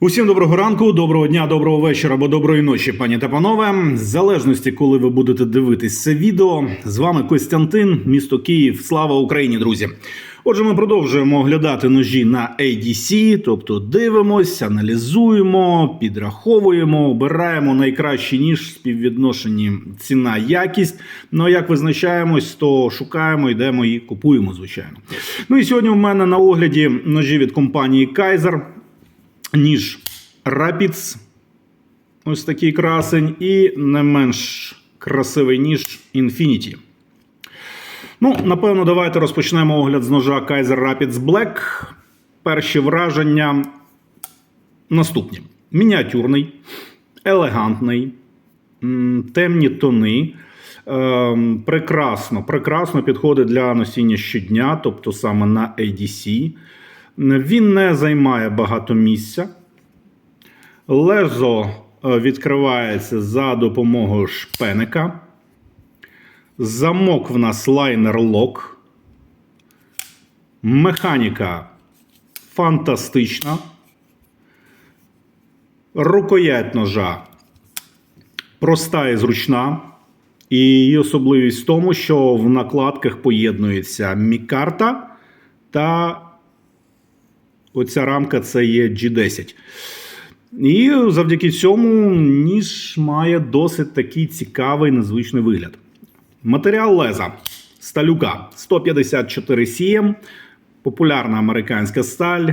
Усім доброго ранку, доброго дня, доброго вечора або доброї ночі, пані та панове. В залежності, коли ви будете дивитись це відео, з вами Костянтин, місто Київ. Слава Україні, друзі! Отже, ми продовжуємо оглядати ножі на ADC, тобто дивимось, аналізуємо, підраховуємо, обираємо найкращий ніж співвідношенні ціна якість. Ну а як визначаємось, то шукаємо, йдемо і купуємо, звичайно. Ну і сьогодні в мене на огляді ножі від компанії Kaiser ніж Rapids, ось такий красень, і не менш красивий ніж Infinity. Ну, напевно, давайте розпочнемо огляд з ножа Kaiser Rapids Black. Перші враження наступні: мініатюрний, елегантний, темні тони. Ем, прекрасно, прекрасно підходить для носіння щодня, тобто саме на ADC. Він не займає багато місця. Лезо е, відкривається за допомогою шпеника. Замок в нас лайнер лок. Механіка фантастична. Рукоять ножа проста і зручна. І її особливість в тому, що в накладках поєднується мікарта та оця рамка це є G10. І завдяки цьому ніж має досить такий цікавий незвичний вигляд. Матеріал леза сталюка 154 CM, популярна американська сталь.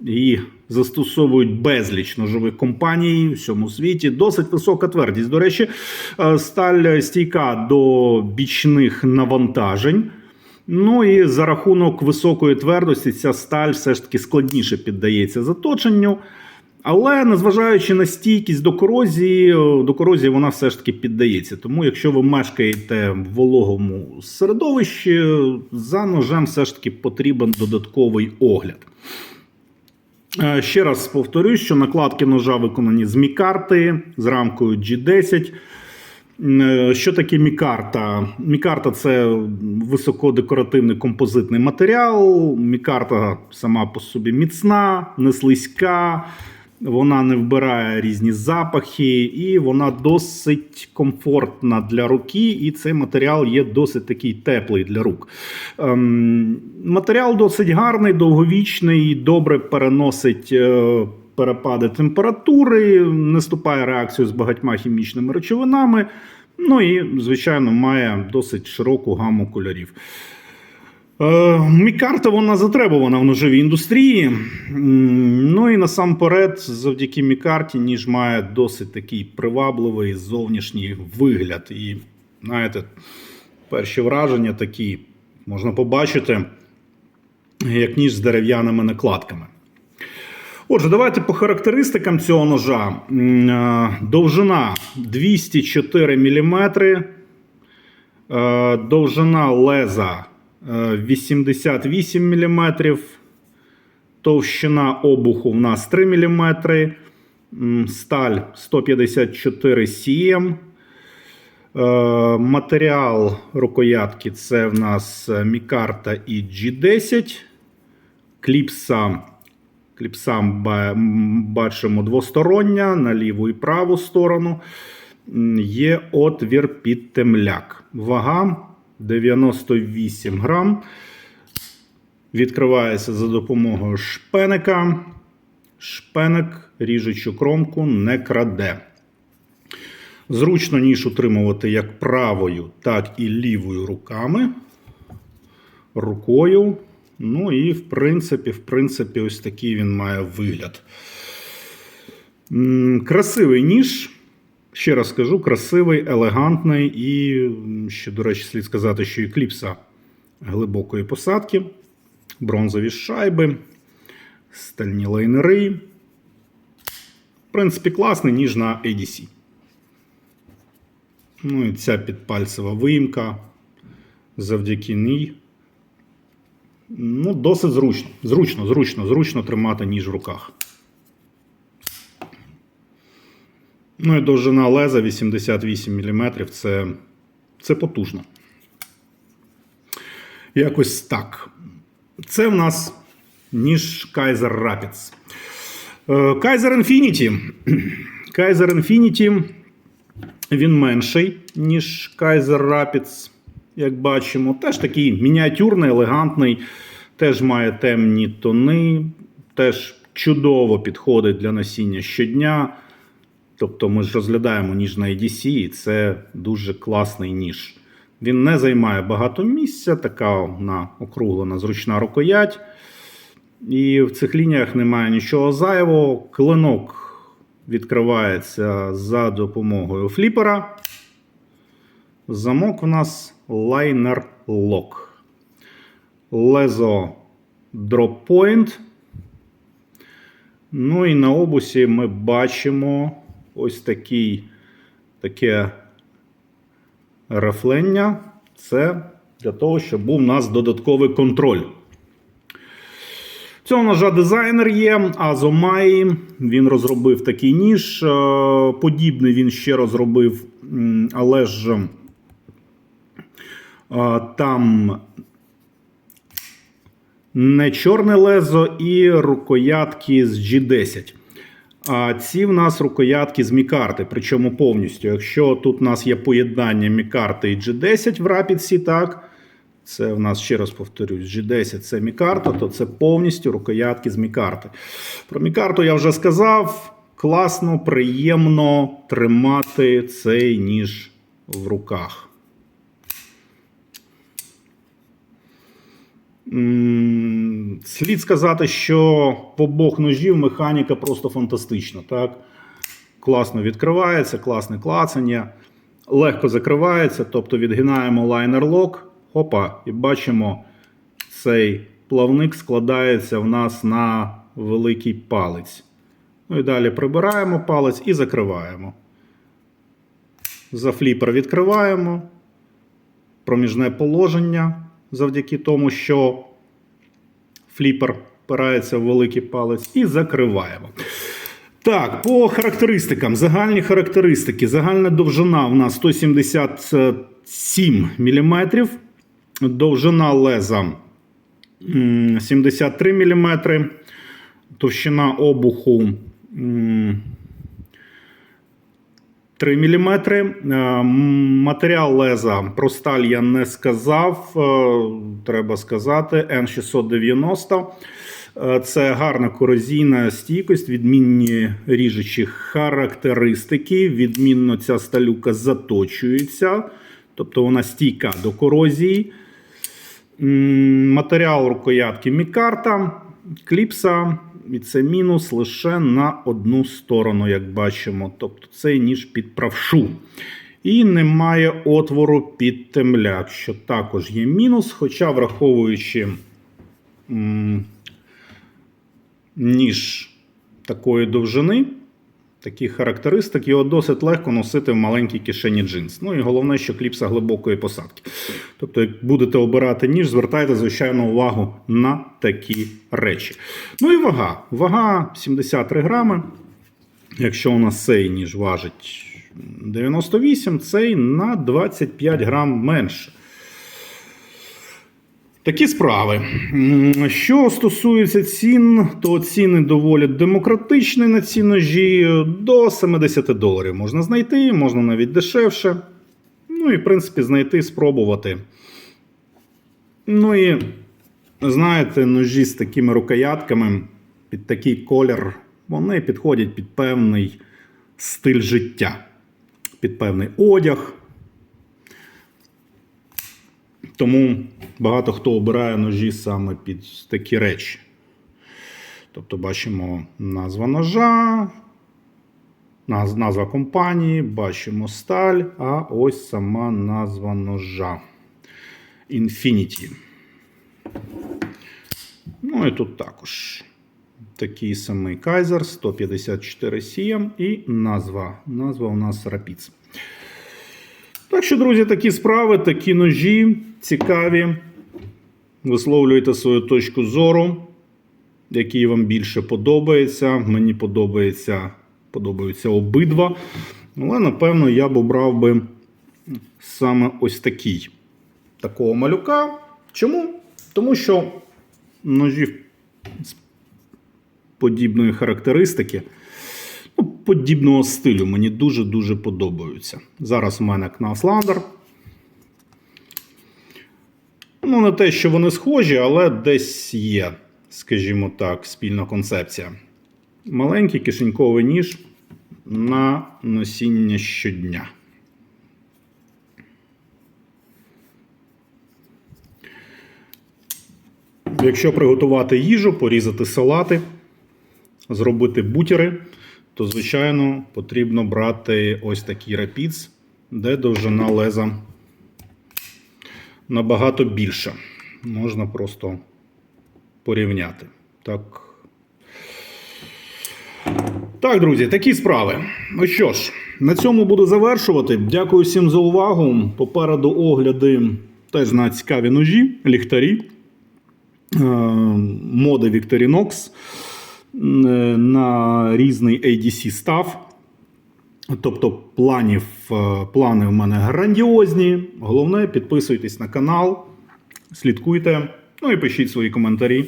Її застосовують безліч ножових компаній у всьому світі. Досить висока твердість. До речі, е, сталь стійка до бічних навантажень. Ну і за рахунок високої твердості, ця сталь все ж таки складніше піддається заточенню. Але незважаючи на стійкість до корозії, до корозії вона все ж таки піддається. Тому, якщо ви мешкаєте в вологому середовищі, за ножем все ж таки потрібен додатковий огляд. Е, Ще раз повторюсь, що накладки ножа виконані з мікарти з рамкою G10. Е, Що таке мікарта? Мікарта це високодекоративний композитний матеріал. Мікарта сама по собі міцна, не слизька, вона не вбирає різні запахи, і вона досить комфортна для руки, і цей матеріал є досить такий теплий для рук. Ем, матеріал досить гарний, довговічний, добре переносить. е, Перепади температури, не ступає реакцію з багатьма хімічними речовинами. Ну і, звичайно, має досить широку гаму кольорів. Е, Мікарта вона затребувана в ножовій індустрії. Ну і насамперед, завдяки мікарті, ніж має досить такий привабливий зовнішній вигляд. І, знаєте, перші враження такі можна побачити, як ніж з дерев'яними накладками. Отже, давайте по характеристикам цього ножа. Е, Довжина 204 мм, довжина леза е, 88 мм, товщина обуху в нас 3 мм, сталь 154 cm. Е, Матеріал рукоятки це в нас е, мікарта і G10. Кліпса Кліпсам бачимо двостороння на ліву і праву сторону. Є отвір під темляк. Вага 98 грам. Відкривається за допомогою шпеника. Шпеник ріжучу кромку не краде. Зручно ніж утримувати як правою, так і лівою руками. Рукою. Ну і в принципі, в принципі, ось такий він має вигляд. Красивий ніж. Ще раз скажу, красивий, елегантний і, ще, до речі, слід сказати, що і кліпса глибокої посадки, бронзові шайби, стальні лайнери. В принципі, класний ніж на ADC. Ну і ця підпальцева виїмка. Завдяки ній Ну, досить зручно. Зручно, зручно, зручно тримати ніж в руках. Ну і довжина леза 88 мм. Це, це потужно. Якось так. Це в нас ніж Kaiser Rapids. Е, Kaiser Infinity. Kaiser Infinity він менший, ніж Kaiser Rapids, як бачимо. Теж такий мініатюрний, елегантний, теж має темні тони, теж чудово підходить для носіння щодня. Тобто ми ж розглядаємо ніж на EDC, і це дуже класний ніж. Він не займає багато місця, така на округлена зручна рукоять. І в цих лініях немає нічого зайвого. Клинок відкривається за допомогою фліпера. Замок у нас лайнер лок. Лезо Drop Point. Ну і на обусі ми бачимо ось такий, таке рифлення. Це для того, щоб був у нас додатковий контроль. Цього ножа дизайнер є, Азомай. Він розробив такий ніж. Е, Подібний він ще розробив, але ж там не чорне лезо і рукоятки з G10. А ці в нас рукоятки з мікарти, причому повністю. Якщо тут у нас є поєднання мікарти і G10 в рапідсі, так. Це в нас, ще раз повторюсь, G10 це мікарта, то це повністю рукоятки з мікарти. Про мікарту я вже сказав. Класно, приємно тримати цей ніж в руках. Слід сказати, що в обох ножів механіка просто фантастична. Так? Класно відкривається, класне клацання, легко закривається, тобто відгинаємо лайнер лок, хопа, і бачимо, цей плавник складається в нас на великий палець. Ну і далі прибираємо палець і закриваємо. За фліпер відкриваємо. Проміжне положення завдяки тому, що фліпер впирається в великий палець і закриваємо. Так, по характеристикам. Загальні характеристики. Загальна довжина у нас 177 мм. Довжина леза 73 мм. Товщина обуху 3 мм. Матеріал леза про сталь я не сказав. е, Треба сказати, N690. Е, Це гарна корозійна стійкость, відмінні ріжучі характеристики. Відмінно ця сталюка заточується, тобто вона стійка до корозії. Матеріал рукоятки мікарта, кліпса. І це мінус лише на одну сторону, як бачимо. Тобто цей ніж під правшу. І немає отвору під темляк, що також є мінус. Хоча, враховуючи ніж такої довжини, такі характеристики, його досить легко носити в маленькій кишені джинс. Ну і головне, що кліпса глибокої посадки. Тобто, як будете обирати ніж, звертайте звичайно увагу на такі речі. Ну і вага. Вага 73 грами. Якщо у нас цей ніж важить 98, цей на 25 грам менше. Такі справи. Що стосується цін, то ціни доволі демократичні на ці ножі. До 70 доларів можна знайти, можна навіть дешевше. Ну і, в принципі, знайти, спробувати. Ну і, знаєте, ножі з такими рукоятками під такий колір, вони підходять під певний стиль життя, під певний одяг. Тому багато хто обирає ножі саме під такі речі. Тобто бачимо назва ножа, назва компанії, бачимо сталь, а ось сама назва ножа. Infinity. Ну і тут також такий самий Kaiser 154 CM і назва. Назва у нас Rapids. Так що, друзі, такі справи, такі ножі цікаві. Висловлюйте свою точку зору, який вам більше подобається. Мені подобається, подобаються обидва. Але, напевно, я б обрав би саме ось такий. Такого малюка. Чому? Тому що ножі подібної характеристики, ну, подібного стилю. Мені дуже-дуже подобаються. Зараз у мене Кнаусландер. Ну, не те, що вони схожі, але десь є, скажімо так, спільна концепція. Маленький кишеньковий ніж на носіння щодня. Якщо приготувати їжу, порізати салати, зробити бутери, то, звичайно, потрібно брати ось такий рапіц, де довжина леза набагато більша. Можна просто порівняти. Так. Так, друзі, такі справи. Ну що ж, на цьому буду завершувати. Дякую всім за увагу. Попереду огляди теж на цікаві ножі, ліхтарі, е, моди Victorinox, е, на різний ADC став. Тобто планів, е, плани в мене грандіозні. Головне, підписуйтесь на канал, слідкуйте, ну і пишіть свої коментарі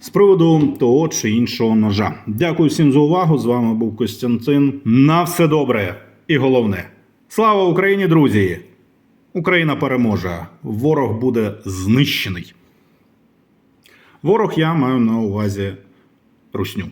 з приводу того чи іншого ножа. Дякую всім за увагу. З вами був Костянтин. На все добре і головне. Слава Україні, друзі! Україна переможе. Ворог буде знищений. Ворог я маю на увазі русню.